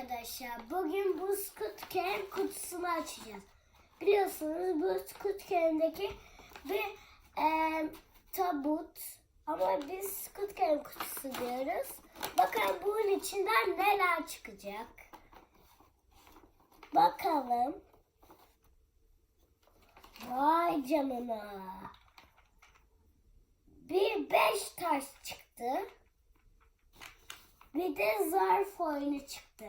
arkadaşlar. Bugün bu Game kutusunu açacağız. Biliyorsunuz bu Game'deki bir e, tabut. Ama biz Game kutusu diyoruz. Bakalım bunun içinden neler çıkacak. Bakalım. Vay canına. Bir beş taş çıktı. Bir de zarf oyunu çıktı.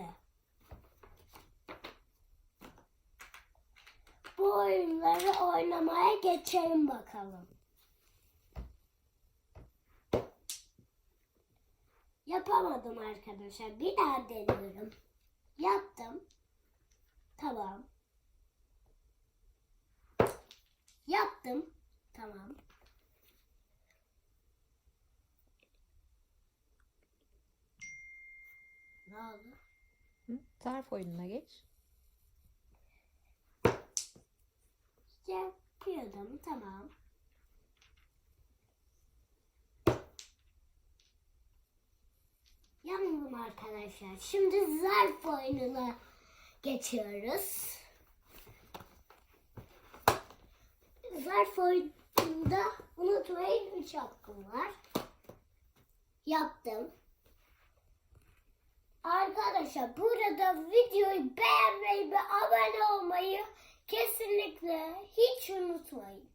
Oyunları oynamaya geçelim bakalım. Yapamadım arkadaşlar. Bir daha deniyorum. Yaptım. Tamam. Yaptım. Tamam. Ne oldu? Hı? Zarf oyununa geç. Yapıyordum. Tamam. Yandım arkadaşlar. Şimdi zarf oyununa geçiyoruz. Zarf oyununda unutmayın 3 hakkım var. Yaptım. Arkadaşlar burada videoyu beğenmeyi ve abone olmayı kesinlikle hiç unutmayın.